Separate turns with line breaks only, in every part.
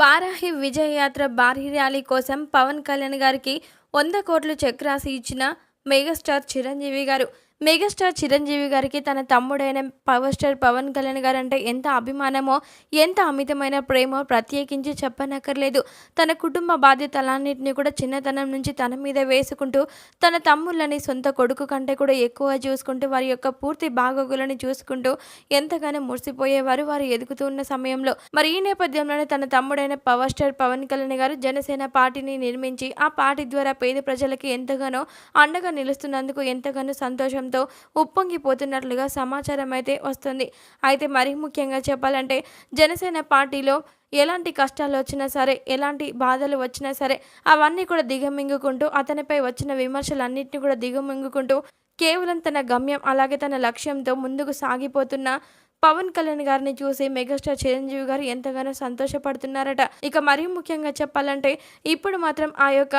వారాహి విజయయాత్ర భారీ ర్యాలీ కోసం పవన్ కళ్యాణ్ గారికి వంద కోట్లు చెక్ రాసి ఇచ్చిన మెగాస్టార్ చిరంజీవి గారు. మెగాస్టార్ చిరంజీవి గారికి తన తమ్ముడైన పవర్ స్టార్ పవన్ కళ్యాణ్ గారు అంటే ఎంత అభిమానమో ఎంత అమితమైన ప్రేమో ప్రత్యేకించి చెప్పనక్కర్లేదు. తన కుటుంబ బాధ్యతలన్నింటినీ కూడా చిన్నతనం నుంచి తన మీద వేసుకుంటూ తన తమ్ముళ్ళని సొంత కొడుకు కంటే కూడా ఎక్కువ చూసుకుంటూ వారి యొక్క పూర్తి బాగోగులను చూసుకుంటూ ఎంతగానో మురిసిపోయేవారు వారు ఎదుగుతూ ఉన్న సమయంలో. మరి ఈ నేపథ్యంలోనే తన తమ్ముడైన పవర్ స్టార్ పవన్ కళ్యాణ్ గారు జనసేన పార్టీని నిర్మించి ఆ పార్టీ ద్వారా పేద ప్రజలకి ఎంతగానో అండగా నిలుస్తున్నందుకు ఎంతగానో సంతోషం సంతోషంతో ఉప్పొంగిపోతున్నట్లుగా సమాచారం అయితే వస్తుంది. అయితే మరీ ముఖ్యంగా చెప్పాలంటే జనసేన పార్టీలో ఎలాంటి కష్టాలు వచ్చినా సరే ఎలాంటి బాధలు వచ్చినా సరే అవన్నీ కూడా దిగమింగుకుంటూ అతనిపై వచ్చిన విమర్శలన్నింటినీ కూడా దిగమింగుకుంటూ కేవలం తన గమ్యం అలాగే తన లక్ష్యంతో ముందుకు సాగిపోతున్న పవన్ కళ్యాణ్ గారిని చూసి మెగాస్టార్ చిరంజీవి గారు ఎంతగానో సంతోషపడుతున్నారట. ఇక మరీ ముఖ్యంగా చెప్పాలంటే ఇప్పుడు మాత్రం ఆ యొక్క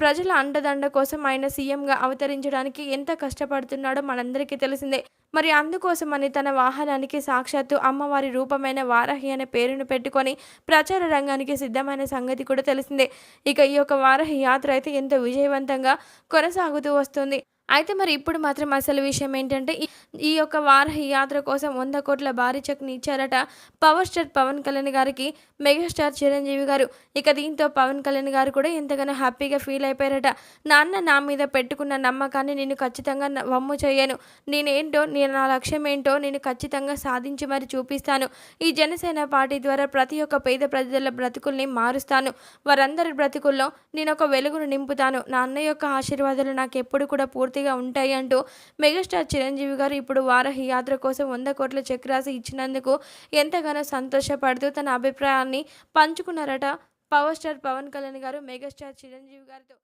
ప్రజల అండదండ కోసం ఆయన సీఎంగా అవతరించడానికి ఎంత కష్టపడుతున్నాడో మనందరికీ తెలిసిందే. మరి అందుకోసమని తన వాహనానికి సాక్షాత్తు అమ్మవారి రూపమైన వారాహి అనే పేరును పెట్టుకొని ప్రచార రంగానికి సిద్ధమైన సంగతి కూడా తెలిసిందే. ఇక ఈ యొక్క వారాహి యాత్ర అయితే ఎంతో విజయవంతంగా కొనసాగుతూ వస్తుంది. అయితే మరి ఇప్పుడు మాత్రం అసలు విషయం ఏంటంటే ఈ- ఈ యొక్క వారాహి యాత్ర కోసం వంద కోట్ల భారీ చెక్ని ఇచ్చారట పవర్ స్టార్ పవన్ కళ్యాణ్ గారికి మెగాస్టార్ చిరంజీవి గారు. ఇక దీంతో పవన్ కళ్యాణ్ గారు కూడా ఎంతగానో హ్యాపీగా ఫీల్ అయిపోయారట. నాన్న నా మీద పెట్టుకున్న నమ్మకాన్ని నేను ఖచ్చితంగా న- వమ్ము చేయను. నేనేంటో నేను నా లక్ష్యం ఏంటో నేను ఖచ్చితంగా సాధించి మరి చూపిస్తాను. ఈ జనసేన పార్టీ ద్వారా ప్రతి ఒక్క పేద ప్రజల బ్రతుకుల్ని మారుస్తాను. వారందరి బ్రతుకుల్లో నేను ఒక వెలుగును నింపుతాను. నా అన్న యొక్క ఆశీర్వాదాలు నాకు ఎప్పుడు కూడా పూర్తి పూర్తిగా ఉంటాయి అంటూ మెగాస్టార్ చిరంజీవి గారు ఇప్పుడు వారహి యాత్ర కోసం వంద కోట్ల చెక్ రాసి ఇచ్చినందుకు ఎంతగానో సంతోషపడుతూ తన అభిప్రాయాన్ని పంచుకున్నారట power star Pawan Kalyan garu megastar Chiranjeevi గారితో.